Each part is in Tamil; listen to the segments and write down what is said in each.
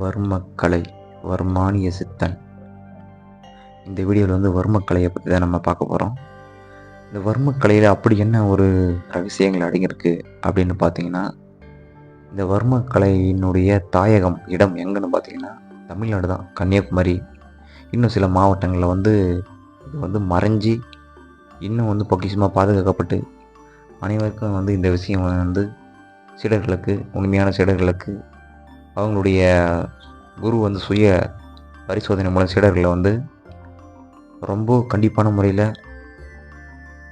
வர்மக்கலை வர்மானிய சித்தன். இந்த வீடியோவில் வந்து வர்மக்கலையை பற்றி தான் நம்ம பார்க்க போகிறோம் இந்த வர்மக்கலையில் அப்படி என்ன ஒரு ரகசியங்கள் அடங்கியிருக்கு அப்படின்னு பார்த்தீங்கன்னா இந்த வர்மக்கலையினுடைய தாயகம் இடம் எங்கன்னு பார்த்தீங்கன்னா தமிழ்நாடு தான். கன்னியாகுமரி. இன்னும் சில மாவட்டங்களில் வந்து இது வந்து மறைஞ்சி இன்னும் வந்து பொக்கிஷமாக பாதுகாக்கப்பட்டு அனைவருக்கும் வந்து இந்த விஷயம் வந்து சீடர்களுக்கு உண்மையான சீடர்களுக்கு அவங்களுடைய குரு வந்து சுய பரிசோதனை மூலம் சீடர்களை வந்து ரொம்ப கண்டிப்பான முறையில்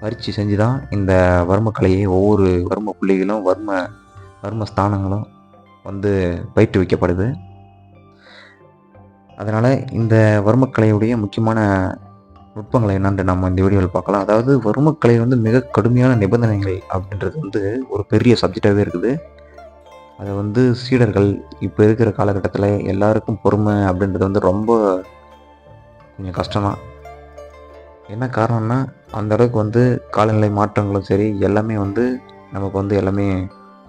பரீட்சை செஞ்சு தான் இந்த வர்மக்கலையை ஒவ்வொரு வர்ம புள்ளிகளும் வர்ம வர்ம ஸ்தானங்களும் வந்து பயிற்றுவிக்கப்படுது அதனால் இந்த வர்மக்கலையுடைய முக்கியமான நுட்பங்களை என்னென்று நம்ம இந்த வீடியோவில் பார்க்கலாம். அதாவது வர்மக்கலை வந்து மிக கடுமையான நிபந்தனைகள் அப்படின்றது வந்து ஒரு பெரிய சப்ஜெக்டாகவே இருக்குது. அதை வந்து சீடர்கள் இப்போ இருக்கிற காலகட்டத்தில் எல்லாருக்கும் பொறுமை அப்படின்றது வந்து ரொம்ப கொஞ்சம் கஷ்டம்தான் என்ன காரணம்னா அந்த அளவுக்கு வந்து காலநிலை மாற்றங்களும் சரி எல்லாமே வந்து நமக்கு வந்து எல்லாமே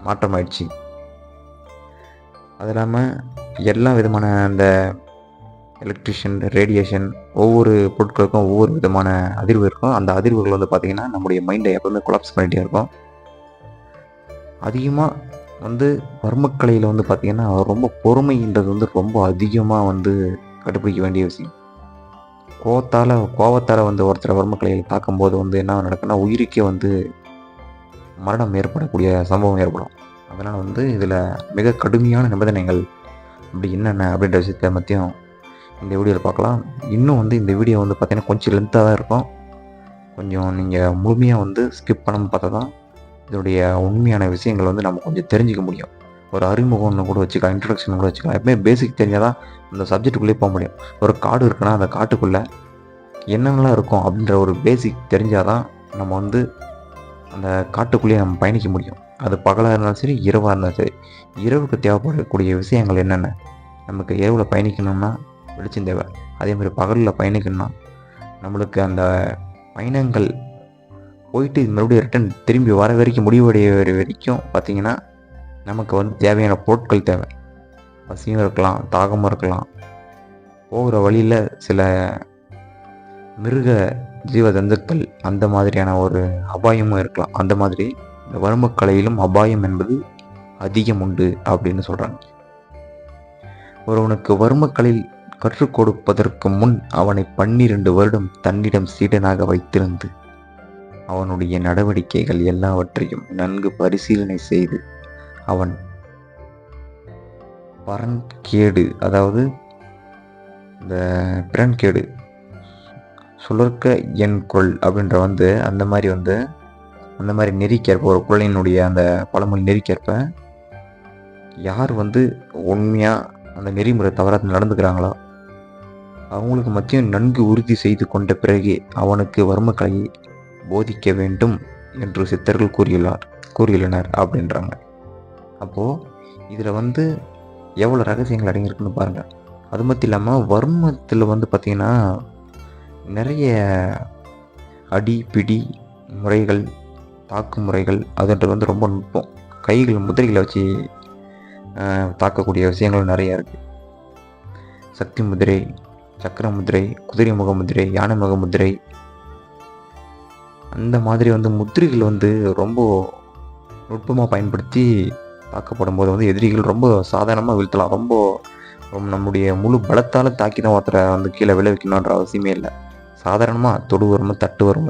மாற்றம் ஆயிடுச்சு அது இல்லாமல் எல்லா விதமான அந்த எலக்ட்ரிஷியன் ரேடியேஷன் ஒவ்வொரு பொருட்களுக்கும் ஒவ்வொரு விதமான அதிர்வு இருக்கும். அந்த அதிர்வுகள் வந்து பார்த்திங்கன்னா நம்முடைய மைண்டை எப்போவுமே கொலாப்ஸ் பண்ணிகிட்டே இருக்கும். அதிகமாக வந்து வர்மக்கலையில் வந்து பார்த்திங்கன்னா ரொம்ப பொறுமைன்றது வந்து ரொம்ப அதிகமாக வந்து கண்டுபிடிக்க வேண்டிய விஷயம். கோவத்தால் கோவத்தால் வந்து ஒருத்தர் வர்மக்கலையில் தாக்கும்போது வந்து என்ன நடக்குன்னா உயிருக்கே வந்து மரணம் ஏற்படக்கூடிய சம்பவம் ஏற்படும். அதனால் வந்து இதில் மிக கடுமையான நிபந்தனைகள் அப்படி என்னென்ன அப்படின்ற விஷயத்தை மத்தியும் இந்த வீடியோவில் பார்க்கலாம். இன்னும் வந்து இந்த வீடியோ வந்து பார்த்திங்கன்னா கொஞ்சம் லென்த்தாக தான் இருக்கும். கொஞ்சம் நீங்கள் முழுமையாக வந்து ஸ்கிப் பண்ணாமல் பார்த்தா தான் இதோடைய உண்மையான விஷயங்கள் வந்து நம்ம கொஞ்சம் தெரிஞ்சுக்க முடியும். ஒரு அறிமுகம்னு கூட வச்சுக்கலாம் இன்ட்ரடக்ஷன் கூட வச்சுக்கலாம். எப்பவுமே பேசிக் தெரிஞ்சால் தான் அந்த சப்ஜெக்ட்டுக்குள்ளே போக முடியும். ஒரு காடு இருக்குன்னா அந்த காட்டுக்குள்ளே என்னென்னலாம் இருக்கும் அப்படின்ற ஒரு பேசிக் தெரிஞ்சால் தான் நம்ம வந்து அந்த காட்டுக்குள்ளேயே நம்ம பயணிக்க முடியும். அது பகலாக இருந்தாலும் சரி இரவாக இருந்தாலும் சரி. இரவுக்கு தேவைப்படக்கூடிய விஷயங்கள் என்னென்ன? நமக்கு இரவில் பயணிக்கணும்னா வெளிச்சம் தேவை. அதே மாதிரி பகலில் பயணிக்கணும்னா நம்மளுக்கு அந்த பயணங்கள் போயிட்டு மறுபடியும் ரிட்டன் திரும்பி வர வரைக்கும் முடிவடைய வரைக்கும் பார்த்திங்கன்னா நமக்கு வந்து தேவையான பொருட்கள் தேவை. பசியும் இருக்கலாம் தாகமும் இருக்கலாம். போகிற வழியில் சில மிருக ஜீவ ஜந்துக்கள் அந்த மாதிரியான ஒரு அபாயமும் இருக்கலாம். அந்த மாதிரி இந்த வறுமக்கலையிலும் அபாயம் என்பது அதிகம் உண்டு அப்படின்னு சொல்கிறாங்க ஒருவனுக்கு வறுமக்கலையில் கற்றுக் கொடுப்பதற்கு முன் அவனை பன்னிரண்டு வருடம் தன்னிடம் சீடனாக வைத்திருந்து அவனுடைய நடவடிக்கைகள் எல்லாவற்றையும் நன்கு பரிசீலனை செய்து அவன் பரன்கேடு அதாவது இந்த பிறன்கேடு சுழற்க என் கொள் அப்படின்ற வந்து அந்த மாதிரி வந்து அந்த மாதிரி நெறிக்கேற்ப ஒரு குழந்தையினுடைய அந்த பழமொழி நெறிக்கேற்ப யார் வந்து உண்மையாக அந்த நெறிமுறை தவறாக நடந்துக்கிறாங்களோ அவங்களுக்கு மத்தியும் நன்கு உறுதி செய்து கொண்ட பிறகே அவனுக்கு வர்மக்கலையை போதிக்க வேண்டும் என்று சித்தர்கள் கூறியுள்ளார் கூறியுள்ளனர் அப்படின்றாங்க. அப்போது இதில் வந்து எவ்வளோ ரகசியங்கள் அடங்கியிருக்குன்னு பாருங்கள் அது மட்டும் இல்லாமல் வர்மத்தில் வந்து பார்த்திங்கன்னா நிறைய அடி பிடி முறைகள் தாக்கு முறைகள் அதுன்றது வந்து ரொம்ப நுட்பம். கைகள் முதிரைகளை வச்சு தாக்கக்கூடிய விஷயங்கள் நிறையா இருக்குது சக்தி முதிரை சக்கர முதிரை குதிரை முக முதிரை யானை முக முதிரை அந்த மாதிரி வந்து முத்திரைகள் வந்து ரொம்ப நுட்பமாக பயன்படுத்தி தாக்கப்படும் போது வந்து எதிரிகள் ரொம்ப சாதாரணமாக வீழ்த்தலாம். ரொம்ப நம்முடைய முழு பலத்தால் தாக்கி தான் ஒருத்தரை வந்து கீழே விளைவிக்கணுன்ற அவசியமே இல்லை. சாதாரணமாக தொடு வரும் தட்டு வரும்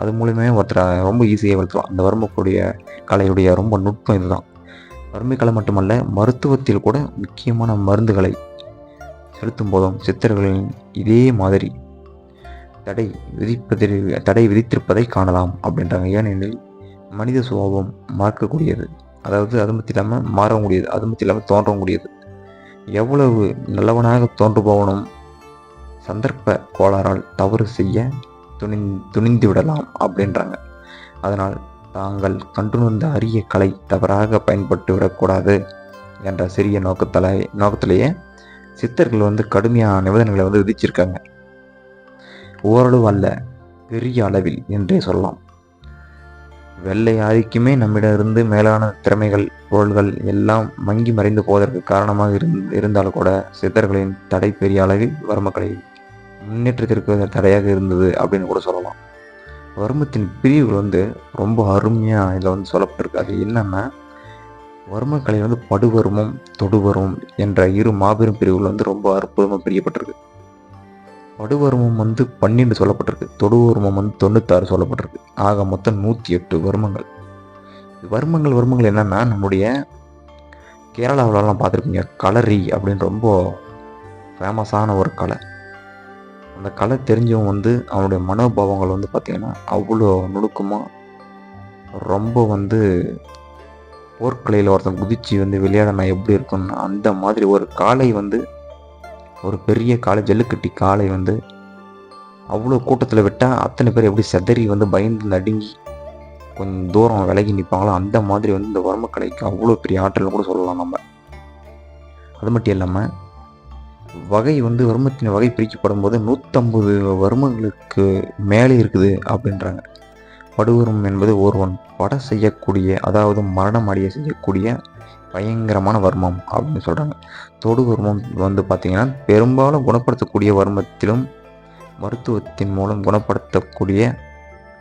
அது மூலியமே ஒருத்தரை ரொம்ப ஈஸியாக வீழ்த்தலாம். அந்த வறுமைக்கூடிய கலையுடைய ரொம்ப நுட்பம் இதுதான். வறுமை கலை மட்டுமல்ல மருத்துவத்தில் கூட முக்கியமான மருந்துகளை செலுத்தும் போதும் சித்தர்களின் இதே மாதிரி தடை விதிப்பதில் தடை விதித்திருப்பதை காணலாம் அப்படின்றாங்க. ஏனெனில் மனித சுபாவம் மறக்கக்கூடியது. அதாவது அது மட்டும் இல்லாமல் மாறக்கூடியது முடியாது அது மட்டும் இல்லாமல் தோன்றக்கூடியது. எவ்வளவு நல்லவனாக தோன்றுபவனும் சந்தர்ப்ப கோளாறால் தவறு செய்ய துணி துணிந்து விடலாம் அப்படின்றாங்க. அதனால் தாங்கள் கண்டுணர்ந்த அரிய கலை தவறாக பயன்பட்டு விடக்கூடாது என்ற சிறிய நோக்கத்தில் நோக்கத்திலேயே சித்தர்கள் வந்து கடுமையான நிபந்தனைகளை வந்து விதிச்சிருக்காங்க. ஓரளவு அல்ல பெரிய அளவில் என்றே சொல்லலாம். வெள்ளை ஆதிக்குமே நம்மிடம் இருந்து மேலான திறமைகள் பொருள்கள் எல்லாம் மங்கி மறைந்து போவதற்கு காரணமாக இருந் இருந்தாலும் கூட சித்தர்களின் தடை பெரிய அளவில் வர்மக்கலை முன்னேற்றத்திற்கு தடையாக இருந்தது அப்படின்னு கூட சொல்லலாம். வர்மத்தின் பிரிவுகள் வந்து ரொம்ப அருமையாக இதில் வந்து சொல்லப்பட்டிருக்கு. அது என்னன்னா வர்மக்கலை வந்து படுவர்மம் தொடுவர்மம் என்ற இரு மாபெரும் பிரிவுகள் வந்து ரொம்ப அற்புதமாக பிரியப்பட்டிருக்கு. படுவர்மம் வந்து பன்னெண்டு சொல்லப்பட்டிருக்கு. தொடுவர்மம் வந்து தொண்ணூத்தாறு சொல்லப்பட்டிருக்கு. ஆக மொத்தம் நூற்றி எட்டு வர்மங்கள் வர்மங்கள் வர்மங்கள் என்னன்னா நம்முடைய கேரளாவிலலாம் பார்த்துருப்பீங்க. களரி அப்படின்னு ரொம்ப ஃபேமஸான ஒரு கலை. அந்த கலை தெரிஞ்சவங்க வந்து அவனுடைய மனோபாவங்கள் வந்து பார்த்திங்கன்னா அவ்வளோ நுணுக்கமாக ரொம்ப வந்து போர்க்கலையில் ஒருத்தன் குதிச்சு வந்து விளையாடினா எப்படி இருக்கும்னா அந்த மாதிரி ஒரு காளை வந்து ஒரு பெரிய காளை ஜல்லுக்கட்டி காளை வந்து அவ்வளோ கூட்டத்தில் விட்டால் அத்தனை பேர் எப்படி செதறி வந்து பயந்து நடுங்கி கொஞ்சம் தூரம் விலகி நிற்பாங்களோ அந்த மாதிரி வந்து இந்த வர்மக்கலைக்கு அவ்வளோ பெரிய ஆற்றல் கூட சொல்லலாம் நம்ம. அது மட்டும் இல்லாமல் வகை வந்து வர்மத்தின் வகை பிரிக்கப்படும் போது நூற்றம்பது வர்மங்களுக்கு மேலே இருக்குது அப்படின்றாங்க. படுவரும் என்பது ஒருவன் பட செய்யக்கூடிய அதாவது மரணம் அடைய செய்யக்கூடிய பயங்கரமான வர்மம் அப்படின்னு சொல்கிறாங்க தொடு வர்மம் வந்து பார்த்திங்கன்னா பெரும்பாலும் குணப்படுத்தக்கூடிய வர்மத்திலும் மருத்துவத்தின் மூலம் குணப்படுத்தக்கூடிய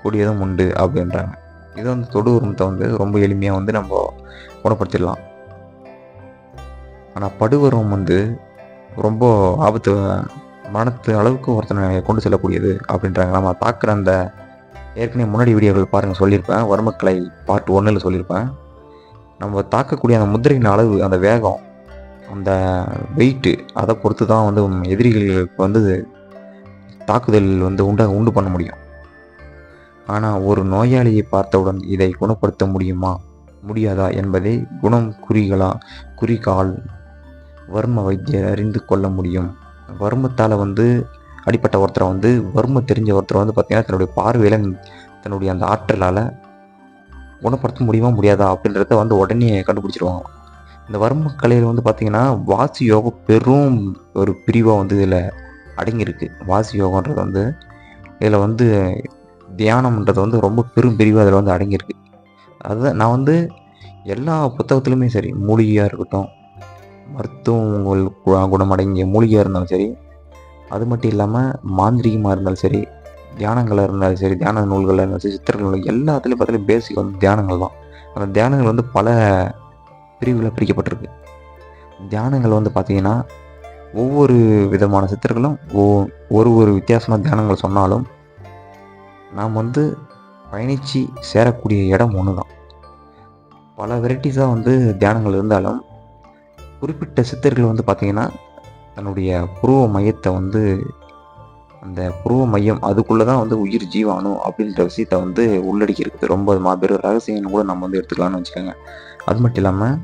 கூடியதும் உண்டு அப்படின்றாங்க. இது வந்து தொடு வர்மத்தை வந்து ரொம்ப எளிமையாக வந்து நம்ம குணப்படுத்திடலாம். ஆனால் படுவரம் வந்து ரொம்ப ஆபத்து மரணத்து அளவுக்கு ஒருத்தனை கொண்டு செல்லக்கூடியது அப்படின்றாங்க. நம்ம பார்க்குற அந்த ஏற்கனவே முன்னாடி வீடியோவில் பாருங்கள் சொல்லியிருப்பேன். வர்மக்கலை பார்ட் ஒன்றில் சொல்லியிருப்பேன். நம்ம தாக்கக்கூடிய அந்த முதிரையின் அளவு அந்த வேகம் அந்த வெயிட்டு அதை பொறுத்து தான் வந்து எதிரிகளுக்கு வந்து தாக்குதல் வந்து உண்ட உண்டு பண்ண முடியும். ஆனால் ஒரு நோயாளியை பார்த்தவுடன் இதை குணப்படுத்த முடியுமா? முடியாதா? என்பதை குணம் குறிகளா குறிகால் வர்ம வைத்தியர் அறிந்து கொள்ள முடியும். வர்மத்தால் வந்து அடிப்பட்ட ஒருத்தரை வந்து வர்ம தெரிஞ்ச ஒருத்தரை வந்து பார்த்திங்கன்னா தன்னுடைய பார்வையில் தன்னுடைய அந்த ஆற்றலால் குணப்படுத்த முடியுமா முடியாதா அப்படின்றத வந்து உடனே கண்டுபிடிச்சிருவாங்க. இந்த வர்ம கலையில் வந்து பார்த்திங்கன்னா வாசி யோகம் பெரும் ஒரு பிரிவாக வந்து இதில் அடங்கியிருக்கு. வாசி யோகன்றது வந்து இதில் வந்து தியானம்ன்றது வந்து ரொம்ப பெரும் பிரிவாக அதில் வந்து அடங்கியிருக்கு. அதுதான் நான் வந்து எல்லா புத்தகத்துலையுமே சரி மூலிகையாக இருக்கட்டும் மருத்துவங்கள் குணமடங்கிய மூலிகையாக இருந்தாலும் சரி அது மட்டும் இல்லாமல் மாந்திரிகமாக இருந்தாலும் சரி தியானங்களாக இருந்தாலும் சரி தியான நூல்களாக இருந்தாலும் சரி சித்திரங்கள் நூல் எல்லாத்துலேயும் பார்த்தாலும் பேசிக் வந்து தியானங்கள் தான். அந்த தியானங்கள் வந்து பல பிரிவுகளில் பிரிக்கப்பட்டிருக்கு. தியானங்கள் வந்து பார்த்திங்கன்னா ஒவ்வொரு விதமான சித்தர்களும் ஓ ஒரு ஒரு வித்தியாசமான தியானங்கள் சொன்னாலும் நாம் வந்து பயணித்து சேரக்கூடிய இடம் ஒன்று தான் பல வெரைட்டிஸாக வந்து தியானங்கள் இருந்தாலும் குறிப்பிட்ட சித்தர்கள் வந்து பார்த்திங்கன்னா தன்னுடைய புருவ மையத்தை வந்து அந்த புருவ மையம் அதுக்குள்ளே தான் வந்து உயிர் ஜீவாணு அப்படின்ற விஷயத்த வந்து உள்ளடக்கி இருக்குது ரொம்ப மாபெரும் ரகசியம்னு கூட நம்ம வந்து எடுத்துக்கலாம்னு வச்சுக்கோங்க. அது மட்டும் இல்லாமல்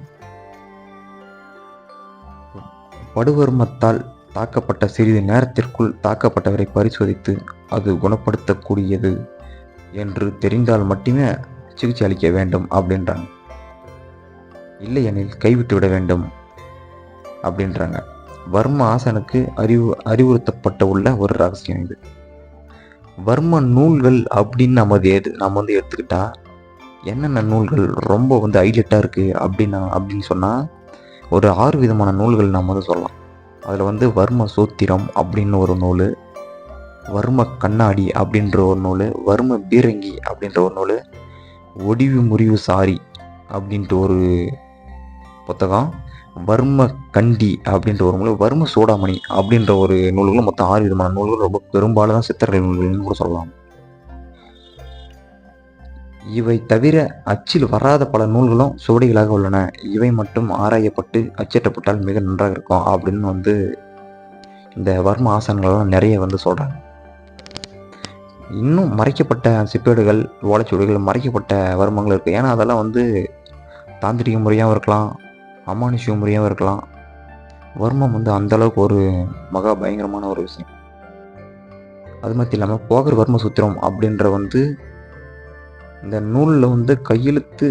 படுவர்மத்தால் தாக்கப்பட்ட சிறிது நேரத்திற்குள் தாக்கப்பட்டவரை பரிசோதித்து அது குணப்படுத்தக்கூடியது என்று தெரிந்தால் மட்டுமே சிகிச்சை அளிக்க வேண்டும் அப்படின்றாங்க. இல்லையெனில் கைவிட்டு விட வேண்டும் அப்படின்றாங்க. வர்ம ஆசனுக்கு அறிவு அறிவுறுத்தப்பட்ட உள்ள ஒரு ரகசியம் இது. வர்ம நூல்கள் அப்படின்னு நம்ம எது நம்ம வந்து எடுத்துக்கிட்டா என்னென்ன நூல்கள் ரொம்ப வந்து ஹைலைட்டாக இருக்குது அப்படின்னா அப்படின்னு சொன்னால் ஒரு ஆறு விதமான நூல்கள் நம்ம வந்து சொல்லலாம். அதில் வந்து வர்ம சூத்திரம் அப்படின்னு ஒரு நூல் வர்ம கண்ணாடி அப்படின்ற ஒரு நூல் வர்ம பீரங்கி அப்படின்ற ஒரு நூல் ஒடிவு முறிவு சாரி அப்படின்ட்டு ஒரு புத்தகம் வர்ம கண்டி அப்படின்ற ஒரு நூல் வர்ம சூடாமணி அப்படின்ற ஒரு நூல்களும் மொத்தம் ஆறு விதமான நூல்கள் ரொம்ப பெரும்பாலும் தான் சித்தர்கள் நூல்கள்னு கூட சொல்லலாம். இவை தவிர அச்சில் வராத பல நூல்களும் சுவடிகளாக உள்ளன. இவை மட்டும் ஆராயப்பட்டு அச்சிட்டப்பட்டால் மிக நன்றாக இருக்கும் அப்படின்னு வந்து இந்த வர்ம ஆசனங்கள்லாம் நிறைய வந்து சொல்கிறாங்க இன்னும் மறைக்கப்பட்ட சிப்பேடுகள் ஓலைச்சுவடிகள் மறைக்கப்பட்ட வர்மங்கள் இருக்குது ஏன்னா அதெல்லாம் வந்து தாந்திரிக முறையாகவும் இருக்கலாம் அமானுஷ்ய முறையாகவும் இருக்கலாம். வர்மம் வந்து அந்த அளவுக்கு ஒரு மகா பயங்கரமான ஒரு விஷயம். அது மட்டும் இல்லாமல் போகர் வர்ம சூத்திரம் அப்படின்ற வந்து இந்த நூலில் வந்து கையெழுத்து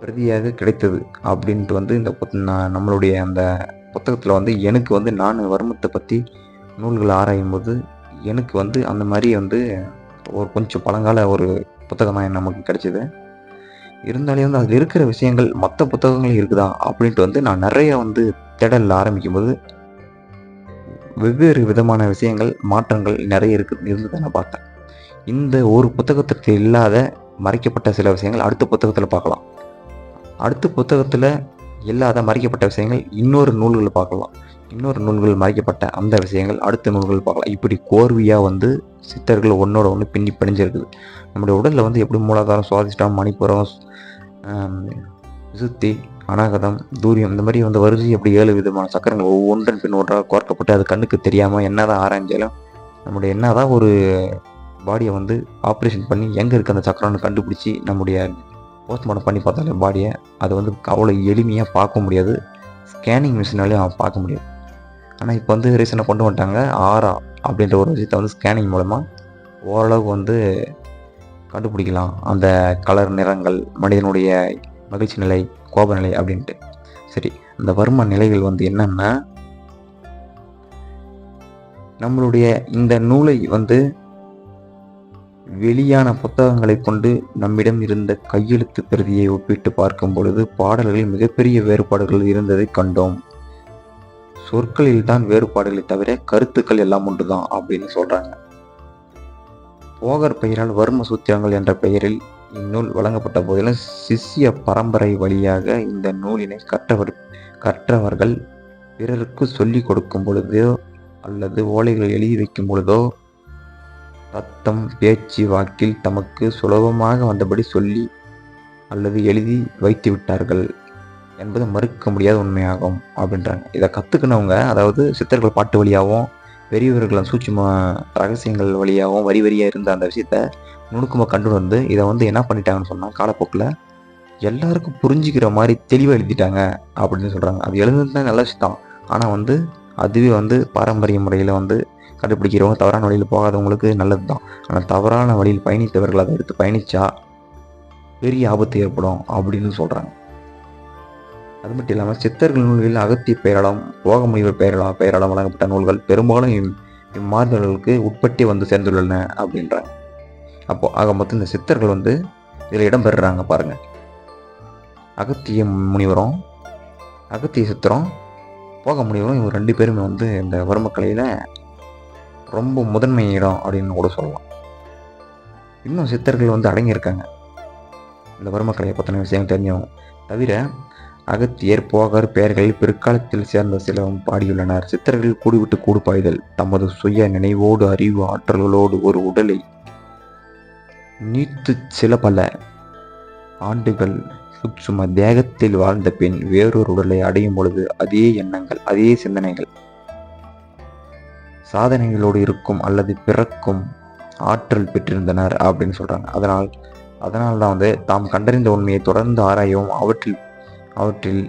பிரதியாக கிடைத்தது அப்படின்ட்டு வந்து இந்த நம்மளுடைய அந்த புத்தகத்தில் வந்து எனக்கு வந்து நான் வர்மத்தை பற்றி நூல்களை ஆராயும் போது எனக்கு வந்து அந்த மாதிரி வந்து ஒரு கொஞ்சம் பழங்கால ஒரு புத்தகம் தான் நமக்கு கிடச்சிது. இருந்தாலே வந்து அதில் இருக்கிற விஷயங்கள் மற்ற புத்தகங்கள் இருக்குதா அப்படின்ட்டு வந்து நான் நிறைய வந்து தேடல் ஆரம்பிக்கும்போது வெவ்வேறு விதமான விஷயங்கள் மாற்றங்கள் நிறைய இருக்கு இருந்ததை நான் பார்த்தேன். இந்த ஒரு புத்தகத்திற்கு இல்லாத மறைக்கப்பட்ட சில விஷயங்கள் அடுத்த புத்தகத்தில் பார்க்கலாம். அடுத்த புத்தகத்தில் இல்லாத மறைக்கப்பட்ட விஷயங்கள் இன்னொரு நூல்களை பார்க்கலாம். இன்னொரு நூல்கள் மறைக்கப்பட்ட அந்த விஷயங்கள் அடுத்த நூல்கள் பார்க்கலாம். இப்படி கோர்வையாக வந்து சித்தர்கள் ஒன்றோட ஒன்று பின்னி பிணைஞ்சிருக்குது. நம்முடைய உடலில் வந்து எப்படி மூலாதாரம் சுவாதிஷ்டம் மணிப்புரம் சுத்தி அநாகதம் தூரியம் இந்த மாதிரி வந்து வரிசை அப்படி ஏழு விதமான சக்கரங்கள் ஒவ்வொன்றன் பின் ஒன்றாக கோர்க்கப்பட்டு அது கண்ணுக்கு தெரியாமல் என்னதான் ஆராய்ஞ்சாலும் நம்முடைய என்னதான் ஒரு பாடியை வந்து ஆப்ரேஷன் பண்ணி எங்கே இருக்க அந்த சக்கரம்னு கண்டுபிடிச்சி நம்முடைய போஸ்ட்மார்ட்டம் பண்ணி பார்த்தாலே பாடியை அது வந்து அவ்வளோ எளிமையாக பார்க்க முடியாது. ஸ்கேனிங் மிஷினாலேயும் பார்க்க முடியாது. ஆனால் இப்போ வந்து ரீசனாக கொண்டு வந்துட்டாங்க. ஆரா அப்படின்ற ஒரு விஷயத்தை வந்து ஸ்கேனிங் மூலமாக ஓரளவுக்கு வந்து கண்டுபிடிக்கலாம். அந்த கலர் நிறங்கள் மனிதனுடைய மகிழ்ச்சி நிலை கோப நிலை அப்படின்ட்டு. சரி அந்த வர்ம நிலைகள் வந்து என்னன்னா நம்மளுடைய இந்த நூலை வந்து வெளியான புத்தகங்களை கொண்டு நம்மிடம் இருந்த கையெழுத்து பிரதியை ஒப்பிட்டு பார்க்கும் பொழுது பாடல்களில் மிகப்பெரிய வேறுபாடுகள் இருந்ததை கண்டோம். சொற்களில் தான் வேறுபாடுகளை தவிர கருத்துக்கள் எல்லாம் ஒன்றுதான் அப்படின்னு சொல்றாங்க. போகர் பெயரால் வர்ம சூத்திரங்கள் என்ற பெயரில் இந்நூல் வழங்கப்பட்ட போதிலும் சிஷ்ய பரம்பரை வழியாக இந்த நூலினை கற்றவர் கற்றவர்கள் பிறருக்கு சொல்லிக் கொடுக்கும் பொழுதோ அல்லது ஓலைகளை எழுதி வைக்கும் பொழுதோ தத்தம் பேச்சு வாக்கில் தமக்கு சுலபமாக வந்தபடி சொல்லி அல்லது எழுதி வைத்து விட்டார்கள் என்பது மறுக்க முடியாத உண்மையாகும் அப்படின்றாங்க. இதை கற்றுக்கினவங்க அதாவது சித்தர்கள் பாட்டு வழியாகவும் பெரியவர்களும் சூட்சும ரகசியங்கள் வழியாகவும் வரி வரியாக இருந்த அந்த விஷயத்த நுணுக்கமாக கண்டு வந்து இதை வந்து என்ன பண்ணிட்டாங்கன்னு சொன்னால் காலப்போக்கில் எல்லாருக்கும் புரிஞ்சுக்கிற மாதிரி தெளிவாக எழுதிட்டாங்க அப்படின்னு சொல்கிறாங்க அது எழுதுனது நல்ல விஷயம் ஆனால் வந்து அதுவே வந்து பாரம்பரிய முறையில் வந்து கண்டுபிடிக்கிறவங்க தவறான வழியில் போகாதவங்களுக்கு நல்லது தான் ஆனால் தவறான வழியில் பயணித்தவர்கள் அதை எடுத்து பயணித்தா பெரிய ஆபத்து ஏற்படும் அப்படின்னு சொல்கிறாங்க அது மட்டும் இல்லாமல் சித்தர்கள் நூல்களில் அகத்திய பெயரளம் போக முனிவர் பெயரளம் பெயரளம் வழங்கப்பட்ட நூல்கள் பெரும்பாலும் இம் இம்மாறுதல்களுக்கு உட்பட்டே வந்து சேர்ந்துள்ளன அப்படின்றாங்க. அப்போது ஆக மொத்தம் இந்த சித்தர்கள் வந்து இதில் இடம் பெறுறாங்க பாருங்கள் அகத்திய முனிவரும் அகத்திய சித்திரம் போக முனிவரும் இவங்க ரெண்டு பேருமே வந்து இந்த வறுமக்கலையில் ரொம்ப முதன்மை இடம் அப்படின்னு கூட சொல்லலாம். இன்னும் சித்தர்கள் வந்து அடங்கியிருக்காங்க. இந்த வறுமக்கலையை பற்றின விஷயம் தெரிஞ்சவங்க. தவிர அகத்தியர் போகர் பெயர்களில் பிற்காலத்தில் சேர்ந்த சிலவும் பாடியுள்ளனர். சித்தர்கள் கூடிவிட்டு கூடு பாய்தல் தமது சுய நினைவோடு அறிவு ஆற்றல்களோடு ஒரு உடலை நீத்து சில பல ஆண்டுகள் சுற்றும தேகத்தில் வாழ்ந்த பின் வேறொரு உடலை அடையும் பொழுது அதே எண்ணங்கள் அதே சிந்தனைகள் சாதனைகளோடு இருக்கும் அல்லது பிறக்கும் ஆற்றல் பெற்றிருந்தனர் அப்படின்னு சொல்றாங்க. அதனால் அதனால் தான் வந்து தாம் கண்டறிந்த உண்மையை தொடர்ந்து ஆராயவும் அவற்றில் அவற்றில்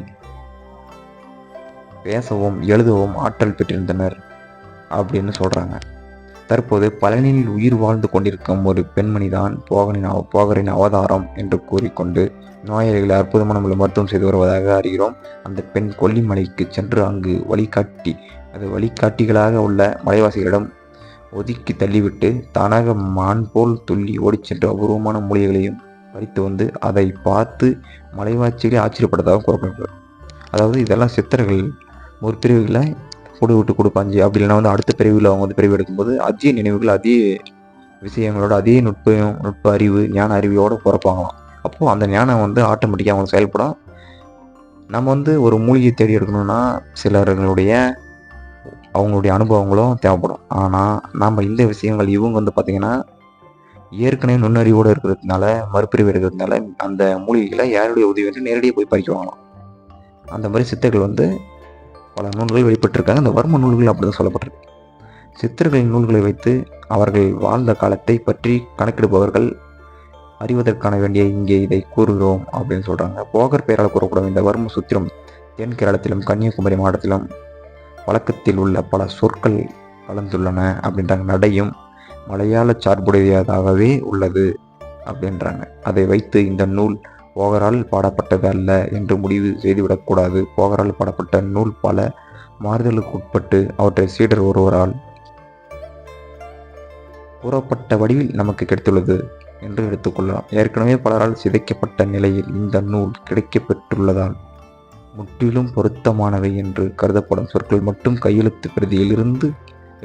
பேசவும் எழுதவும் ஆற்றல் பெற்றிருந்தனர் அப்படின்னு சொல்கிறாங்க தற்போது பழனியில் உயிர் வாழ்ந்து கொண்டிருக்கும் ஒரு பெண்மணிதான் போகனின் அவ- போகரின் அவதாரம் என்று கூறிக்கொண்டு நோயாளிகளை அற்புதமான முறையில் மருத்துவம் செய்து வருவதாக அறிகிறோம். அந்த பெண் கொல்லிமலைக்கு சென்று அங்கு வழிகாட்டி அது வழிகாட்டிகளாக உள்ள மலைவாசிகளிடம் ஒதுக்கி தள்ளிவிட்டு தானாக மான் போல் துள்ளி ஓடிச் சென்ற அபூர்வமான மூலிகைகளையும் பறித்து வந்து அதை பார்த்து மலைவாச்சிகளே ஆச்சரியப்பட்டதாக கூறப்படுகிறது. அதாவது இதெல்லாம் சித்தர்கள் ஒரு பிரிவுகளை கூடு விட்டு கொடுப்பாஞ்சி அப்படி இல்லைன்னா வந்து அடுத்த பிரிவில் அவங்க வந்து பிரிவு எடுக்கும்போது அதே நினைவுகள் அதே விஷயங்களோட அதே நுட்பம் நுட்ப அறிவு ஞான அறிவியோட பிறப்பாங்களாம். அப்போது அந்த ஞானம் வந்து ஆட்டோமேட்டிக்காக அவங்க செயல்படும். நம்ம வந்து ஒரு மூலிகை தேடி எடுக்கணும்னா சிலர்களுடைய அவங்களுடைய அனுபவங்களும் தேவைப்படும். ஆனால் நாம் இந்த விஷயங்கள் இவங்க வந்து பார்த்திங்கன்னா ஏற்கனவே நுண்ணறிவோடு இருக்கிறதுனால மறுபிரிவு இருக்கிறதுனால அந்த மூலிகைகளை யாருடைய உதவி நேரடியாக போய் பறிக்குவாங்களாம் அந்த மாதிரி சித்தர்கள் வந்து பல நூல்கள் வெளிப்பட்டிருக்காங்க. அந்த வர்ம நூல்கள் அப்படி தான் சொல்லப்பட்டிருக்கு. சித்தர்களின் நூல்களை வைத்து அவர்கள் வாழ்ந்த காலத்தை பற்றி கணக்கெடுப்பவர்கள் அறிவதற்கான வேண்டிய இங்கே இதை கூறுகிறோம் அப்படின்னு சொல்கிறாங்க போகர் பெயரால் கூறப்படும் இந்த வர்ம சுத்திரம் தென் கேரளத்திலும் கன்னியாகுமரி மாவட்டத்திலும் வழக்கத்தில் உள்ள பல சொற்கள் கலந்துள்ளன அப்படின்றாங்க. நடையும் மலையாள சார்புடையதாகவே உள்ளது அப்படின்றாங்க. அதை வைத்து இந்த நூல் போகரால் பாடப்பட்டது அல்ல என்று முடிவு செய்துவிடக்கூடாது போகரால் பாடப்பட்ட நூல் பல மாறுதலுக்கு உட்பட்டு அவற்றை சீடர் ஒருவரால் கூறப்பட்ட வடிவில் நமக்கு கிடைத்துள்ளது என்று எடுத்துக்கொள்ளலாம் ஏற்கனவே பலரால் சிதைக்கப்பட்ட நிலையில் இந்த நூல் கிடைக்கப்பெற்றுள்ளதால் முற்றிலும் பொருத்தமானவை என்று கருதப்படும் சொற்கள் மட்டும் கையெழுத்து பிரதியிலிருந்து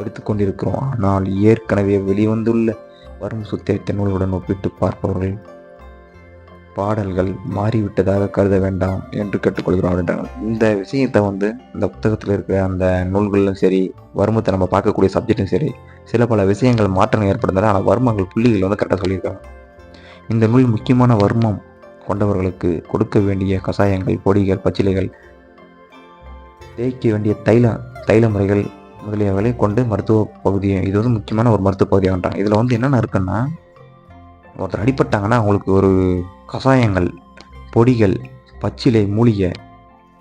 எடுத்துக்கொண்டிருக்கிறோம். ஆனால் ஏற்கனவே வெளிவந்துள்ள வரும் சுத்தரித்த நூலுடன் ஒப்பிட்டு பார்ப்பவர்கள் பாடல்கள் மாறிவிட்டதாக கருத வேண்டாம் என்று கேட்டுக்கொள்கிறோம் அப்படின்றாங்க இந்த விஷயத்தை வந்து இந்த புத்தகத்தில் இருக்கிற அந்த நூல்களிலும் சரி வர்மத்தை நம்ம பார்க்கக்கூடிய சப்ஜெக்டும் சரி சில பல விஷயங்கள் மாற்றங்கள் ஏற்படுறதால ஆனால் வர்மங்கள் புள்ளிகள் வந்து கரெக்டாக சொல்லியிருக்காங்க. இந்த நூல் முக்கியமான வர்மம் கொண்டவர்களுக்கு கொடுக்க வேண்டிய கஷாயங்கள் பொடிகள் பச்சிலைகள் தேய்க்க வேண்டிய தைல தைல முறைகள் முதலியவர்களை கொண்டு மருத்துவ பகுதியை இது வந்து முக்கியமான ஒரு மருத்துவ பகுதியாகன்றாங்க இதில் வந்து என்னென்ன இருக்குன்னா ஒருத்தர் அடிப்பட்டாங்கன்னா அவங்களுக்கு ஒரு கஷாயங்கள் பொடிகள் பச்சிலை மூலிகை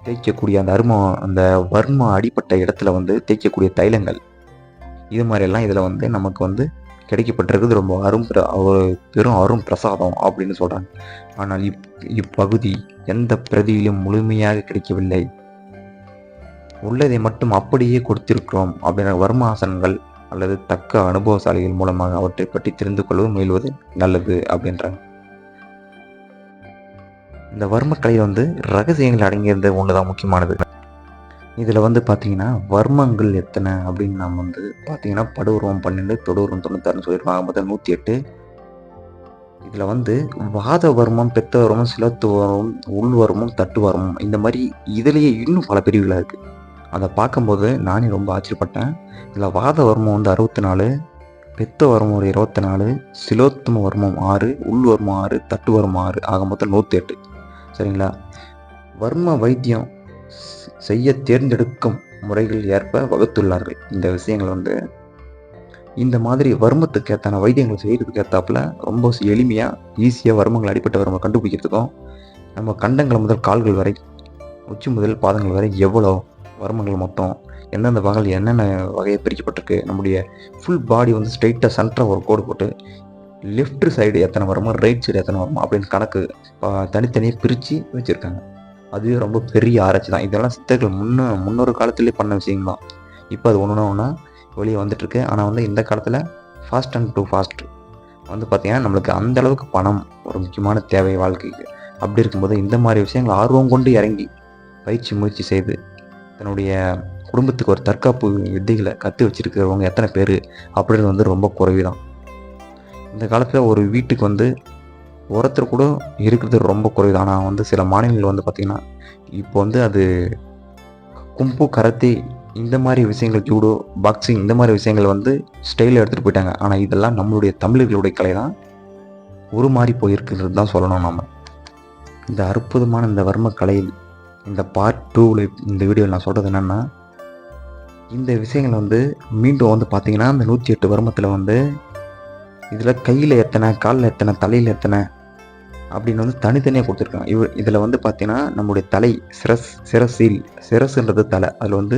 தேய்க்கக்கூடிய அந்த அருமம் அந்த வர்மம் அடிப்பட்ட இடத்துல வந்து தேய்க்கக்கூடிய தைலங்கள். இது மாதிரியெல்லாம் இதில் வந்து நமக்கு வந்து கிடைக்கப்பட்டிருக்குது. ரொம்ப அரும் பிர- ஒரு பெரும் அரும் பிரசாதம் அப்படின்னு சொல்கிறாங்க ஆனால் இப் இப்பகுதி எந்த பிரதியிலும் முழுமையாக கிடைக்கவில்லை. உள்ளதை மட்டும் அப்படியே கொடுத்திருக்கிறோம் அப்படின்ற வர்மாசனங்கள் அல்லது தக்க அனுபவசாலிகள் மூலமாக அவற்றை பற்றி தெரிந்து கொள்ளவும் முயல்வது நல்லது அப்படின்றாங்க. இந்த வர்மக்கலை வந்து ரகசியங்கள் அடங்கியிருந்த ஒன்று தான் முக்கியமானது. இதில் வந்து பார்த்தீங்கன்னா வர்மங்கள் எத்தனை அப்படின்னு நம்ம வந்து பார்த்தீங்கன்னா படுவரம் பன்னெண்டு தொடுவரம் தொண்ணூத்தாறுன்னு சொல்லியிருக்காங்க முதல் நூற்றி எட்டு. இதில் வந்து வாதவர்மம் பெத்தவர்மம் பெத்த உள்வர்மம் தட்டுவர்மம் இந்த மாதிரி இதுலேயே இன்னும் பல பிரிவுகளாக இருக்குது அதை பார்க்கும்போது நானே ரொம்ப ஆச்சரியப்பட்டேன். இதில் வாத வர்மம் வந்து அறுபத்தி நாலு பெத்த வர்மம் ஒரு இருபத்தி நாலு சிலோத்தம வர்மம் ஆறு உள்வர்மம் ஆறு தட்டு வர்மம் ஆறு ஆக மொத்தம் நூற்றி எட்டு சரிங்களா? வர்ம வைத்தியம் செய்ய தேர்ந்தெடுக்கும் முறைகள் ஏற்ப வகுத்துள்ளார்கள். இந்த விஷயங்கள் வந்து இந்த மாதிரி வர்மத்துக்கு ஏத்தான வைத்தியங்கள் செய்கிறதுக்கு ஏற்றாப்புல ரொம்ப எளிமையாக ஈஸியாக வர்மங்கள் அடிப்பட்ட வர்மம் கண்டுபிடிக்கிறதுக்கும் நம்ம கண்டங்கள் முதல் கால்கள் வரை உச்சி முதல் பாதங்கள் வரை எவ்வளோ வர்மங்கள் மொத்தம் எந்தெந்த வகையில் என்னென்ன வகையை பிரிக்கப்பட்டிருக்கு நம்முடைய ஃபுல் பாடி வந்து ஸ்ட்ரைட்டாக சென்டராக ஒரு கோடு போட்டு லெஃப்ட் சைடு எத்தனை வருமோ ரைட் சைடு எத்தனை வருமோ அப்படின்னு கணக்கு தனித்தனியாக பிரித்து வச்சுருக்காங்க. அதுவே ரொம்ப பெரிய ஆராய்ச்சி தான். இதெல்லாம் சித்தர்கள் முன்ன முன்னொரு காலத்துலேயே பண்ண விஷயம் தான். இப்போ அது ஒன்று ஒன்றா வெளியே வந்துட்டுருக்கு. ஆனால் வந்து இந்த காலத்தில் ஃபாஸ்ட் அண்ட் டூ ஃபாஸ்ட் வந்து பார்த்திங்கன்னா நம்மளுக்கு அந்த அளவுக்கு பணம் ஒரு முக்கியமான தேவை வாழ்க்கைக்கு. அப்படி இருக்கும்போது இந்த மாதிரி விஷயங்கள் ஆர்வம் கொண்டு இறங்கி பயிற்சி முயற்சி செய்து தன்னுடைய குடும்பத்துக்கு ஒரு தற்காப்பு வித்தைகளை கற்று வச்சுருக்கிறவங்க எத்தனை பேர் அப்படின்றது வந்து ரொம்ப குறைவு தான் இந்த காலத்தில் ஒரு வீட்டுக்கு வந்து ஒருத்தர் கூட இருக்கிறது ரொம்ப குறைவு தான் ஆனால் வந்து சில மாநிலங்கள் வந்து பார்த்திங்கன்னா இப்போ வந்து அது கும்பு கரத்தி இந்த மாதிரி விஷயங்கள் ஜூடோ பாக்ஸிங் இந்த மாதிரி விஷயங்கள் வந்து ஸ்டைலில் எடுத்துகிட்டு போயிட்டாங்க. ஆனால் இதெல்லாம் நம்மளுடைய தமிழர்களுடைய கலை தான் ஒரு மாதிரி போயிருக்கிறது தான் சொல்லணும் நம்ம இந்த அற்புதமான இந்த வர்ம கலையில் இந்த பார்ட் டூவில் இந்த வீடியோவில் நான் சொல்கிறது என்னென்னா இந்த விஷயங்கள் வந்து மீண்டும் வந்து பார்த்தீங்கன்னா இந்த நூற்றி எட்டு வருமத்தில் வந்து இதில் கையில் எத்தனை காலில் எத்தனை தலையில் எத்தனை அப்படின்னு வந்து தனித்தனியாக கொடுத்துருக்காங்க. இவர் இதில் வந்து பார்த்திங்கன்னா நம்முடைய தலை சிரஸ் சிரசில் சிரஸ்ன்றது தலை. அதில் வந்து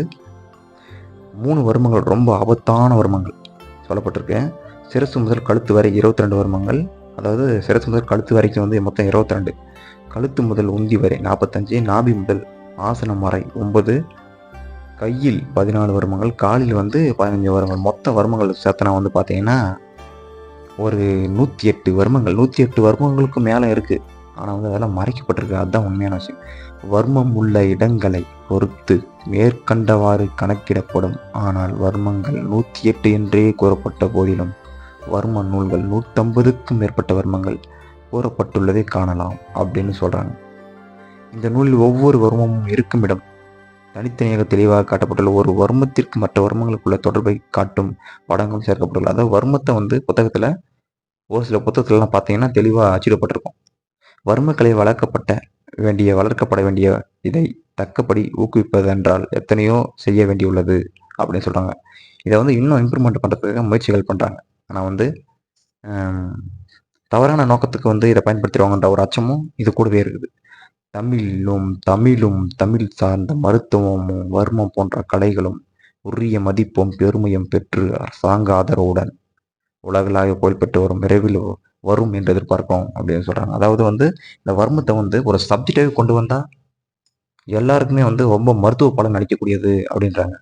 மூணு வருமங்கள் ரொம்ப ஆபத்தான வருமங்கள் சொல்லப்பட்டிருக்கு. சிரசு முதல் கழுத்து வரை இருபத்தி ரெண்டு வருமங்கள். அதாவது சிரசு முதல் கழுத்து வரைக்கும் வந்து மொத்தம் இருபத்தி ரெண்டு. கழுத்து முதல் உந்தி வரை நாற்பத்தஞ்சு நாபி முதல் ஆசனம் வரை ஒன்பது கையில் பதினாலு வருமங்கள் காலில் வந்து பதினஞ்சு வருமங்கள். மொத்த வருமங்கள் சேர்த்தனா வந்து பார்த்தீங்கன்னா ஒரு நூற்றி எட்டு வர்மங்கள். நூற்றி எட்டு வர்மங்களுக்கு மேலே இருக்குது ஆனால் வந்து அதெல்லாம் மறைக்கப்பட்டிருக்கு. அதுதான் உண்மையான விஷயம். வர்மம் உள்ள இடங்களை பொறுத்து மேற்கண்டவாறு கணக்கிடப்படும். ஆனால் வர்மங்கள் நூற்றி எட்டு என்றே கூறப்பட்ட போதிலும் வர்ம நூல்கள் நூற்றம்பதுக்கும் மேற்பட்ட வர்மங்கள். கூறப்பட்டுள்ளதை காணலாம் அப்படின்னு சொல்கிறாங்க இந்த நூலில் ஒவ்வொரு வருமமும் இருக்கும் இடம். தனித்தனியாக தெளிவாக காட்டப்பட்டுள்ள ஒரு வர்மத்திற்கு மற்ற வர்மங்களுக்குள்ள தொடர்பை காட்டும் படங்களும் சேர்க்கப்பட்டுள்ள அதாவது வர்மத்தை வந்து புத்தகத்தில் ஒரு சில புத்தகத்துலலாம் பார்த்தீங்கன்னா தெளிவாக அச்சிடப்பட்டிருக்கும். வர்மக்கலை வளர்க்கப்பட்ட வேண்டிய வளர்க்கப்பட வேண்டிய இதை தக்கபடி ஊக்குவிப்பதென்றால் எத்தனையோ செய்ய வேண்டியுள்ளது அப்படின்னு சொல்கிறாங்க இதை வந்து இன்னும் இம்ப்ரூவ்மெண்ட் பண்ணுறதுக்காக முயற்சிகள் பண்ணுறாங்க ஆனால் வந்து தவறான நோக்கத்துக்கு வந்து இதை பயன்படுத்திடுவாங்கன்ற ஒரு அச்சமும் இது கூடவே இருக்குது. தமிழும் தமிழும் தமிழ் சார்ந்த மருத்துவமும் வர்மம் போன்ற கலைகளும் உரிய மதிப்பும் பெருமையும் பெற்று அரசாங்க ஆதரவுடன் உலகளாவிய புகழ்பெற்று வரும் விரைவில் வரும் என்று எதிர்பார்க்கிறோம் அப்படின்னு சொல்கிறாங்க அதாவது வந்து இந்த வர்மத்தை வந்து ஒரு சப்ஜெக்டாகவே கொண்டு வந்தால் எல்லாருக்குமே வந்து ரொம்ப மருத்துவ பலன் அளிக்கக்கூடியது அப்படின்றாங்க.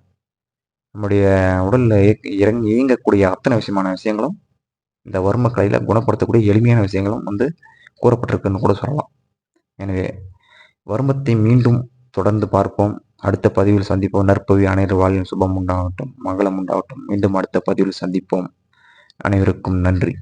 நம்முடைய உடலில் இறங்கி இயங்கக்கூடிய அத்தனை விஷயமான விஷயங்களும் இந்த வர்மக்கலையில் குணப்படுத்தக்கூடிய எளிமையான விஷயங்களும் வந்து கூறப்பட்டிருக்குன்னு கூட சொல்லலாம். எனவே வர்மத்தை மீண்டும் தொடர்ந்து பார்ப்போம். அடுத்த பதிவில் சந்திப்போம். நற்பவி அனைவர் வாழ்வின் சுபம் உண்டாகட்டும் மங்களம் உண்டாகட்டும். மீண்டும் அடுத்த பதிவில் சந்திப்போம். அனைவருக்கும் நன்றி.